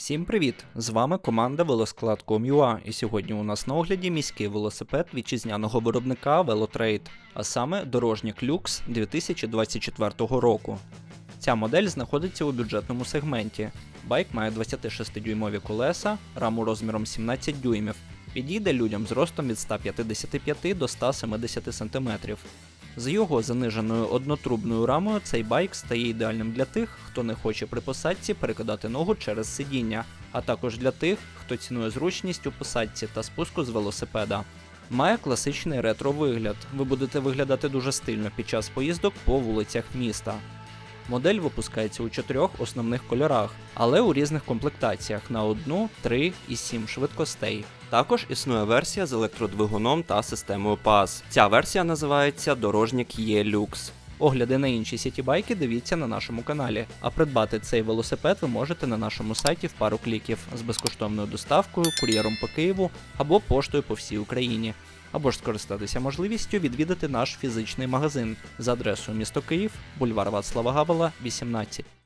Всім привіт! З вами команда Велосклад.com.ua і сьогодні у нас на огляді міський велосипед вітчизняного виробника Velotrade, а саме дорожнік Lux 2024 року. Ця модель знаходиться у бюджетному сегменті. Байк має 26-дюймові колеса, раму розміром 17 дюймів. Підійде людям з ростом від 155 до 170 см. З його заниженою однотрубною рамою цей байк стає ідеальним для тих, хто не хоче при посадці перекидати ногу через сидіння, а також для тих, хто цінує зручність у посадці та спуску з велосипеда. Має класичний ретро вигляд. Ви будете виглядати дуже стильно під час поїздок по вулицях міста. Модель випускається у чотирьох основних кольорах, але у різних комплектаціях на одну, три і сім швидкостей. Також існує версія з електродвигуном та системою PAS. Ця версія називається Дорожнік E Lux. Огляди на інші сітібайки дивіться на нашому каналі, а придбати цей велосипед ви можете на нашому сайті в пару кліків з безкоштовною доставкою, кур'єром по Києву або поштою по всій Україні. Або ж скористатися можливістю відвідати наш фізичний магазин за адресою місто Київ, бульвар Вацлава Гавела, 18.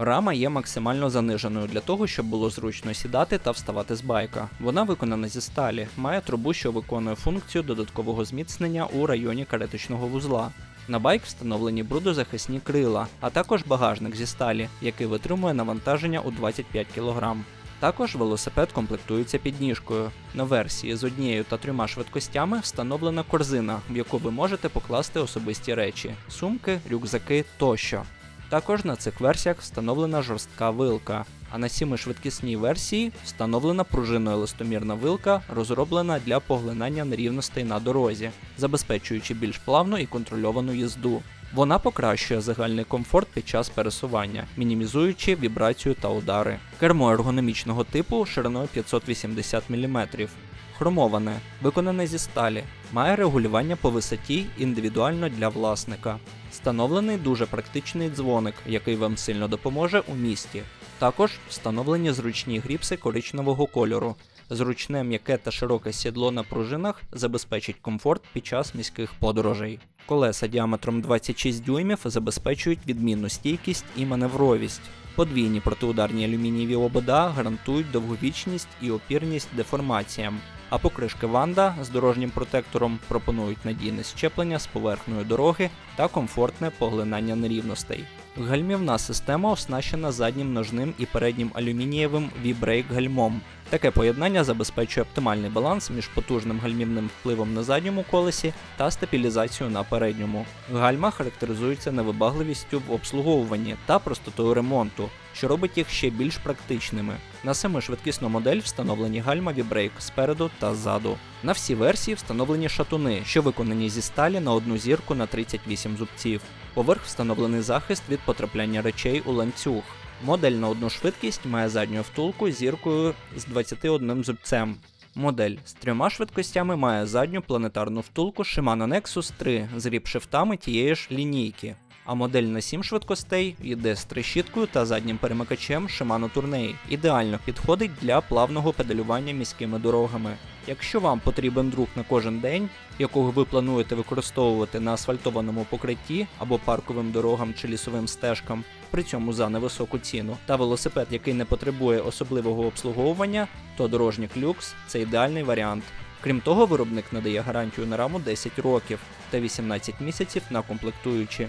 Рама є максимально заниженою для того, щоб було зручно сідати та вставати з байка. Вона виконана зі сталі, має трубу, що виконує функцію додаткового зміцнення у районі кареточного вузла. На байк встановлені брудозахисні крила, а також багажник зі сталі, який витримує навантаження у 25 кг. Також велосипед комплектується підніжкою. На версії з однією та трьома швидкостями встановлена корзина, в яку ви можете покласти особисті речі, сумки, рюкзаки тощо. Також на цих версіях встановлена жорстка вилка, а на 7-швидкісній версії встановлена пружинно-еластомірна вилка, розроблена для поглинання нерівностей на дорозі, забезпечуючи більш плавну і контрольовану їзду. Вона покращує загальний комфорт під час пересування, мінімізуючи вібрацію та удари. Кермо ергономічного типу шириною 580 мм. Хромоване, виконане зі сталі, має регулювання по висоті індивідуально для власника. Встановлений дуже практичний дзвоник, який вам сильно допоможе у місті. Також встановлені зручні гріпси коричневого кольору. Зручне м'яке та широке сідло на пружинах забезпечить комфорт під час міських подорожей. Колеса діаметром 26 дюймів забезпечують відмінну стійкість і маневровість. Подвійні протиударні алюмінієві обода гарантують довговічність і опірність деформаціям. А покришки Ванда з дорожнім протектором пропонують надійне щеплення з поверхнею дороги та комфортне поглинання нерівностей. Гальмівна система оснащена заднім ножним і переднім алюмінієвим V-Brake гальмом. Таке поєднання забезпечує оптимальний баланс між потужним гальмівним впливом на задньому колесі та стабілізацією на передньому. Гальма характеризуються невибагливістю в обслуговуванні та простотою ремонту, що робить їх ще більш практичними. На семишвидкісну модель встановлені гальма V-Brake спереду та ззаду. На всі версії встановлені шатуни, що виконані зі сталі на одну зірку на 38 зубців. Поверх встановлений захист від потрапляння речей у ланцюг. Модель на одну швидкість має задню втулку зіркою з 21 зубцем. Модель з трьома швидкостями має задню планетарну втулку Shimano Nexus 3 з ріп-шифтами тієї ж лінійки. А модель на 7 швидкостей йде з трещіткою та заднім перемикачем Shimano Tourney. Ідеально підходить для плавного педалювання міськими дорогами. Якщо вам потрібен друг на кожен день, якого ви плануєте використовувати на асфальтованому покритті або парковим дорогам чи лісовим стежкам, при цьому за невисоку ціну, та велосипед, який не потребує особливого обслуговування, то дорожнік люкс це ідеальний варіант. Крім того, виробник надає гарантію на раму 10 років та 18 місяців на комплектуючі.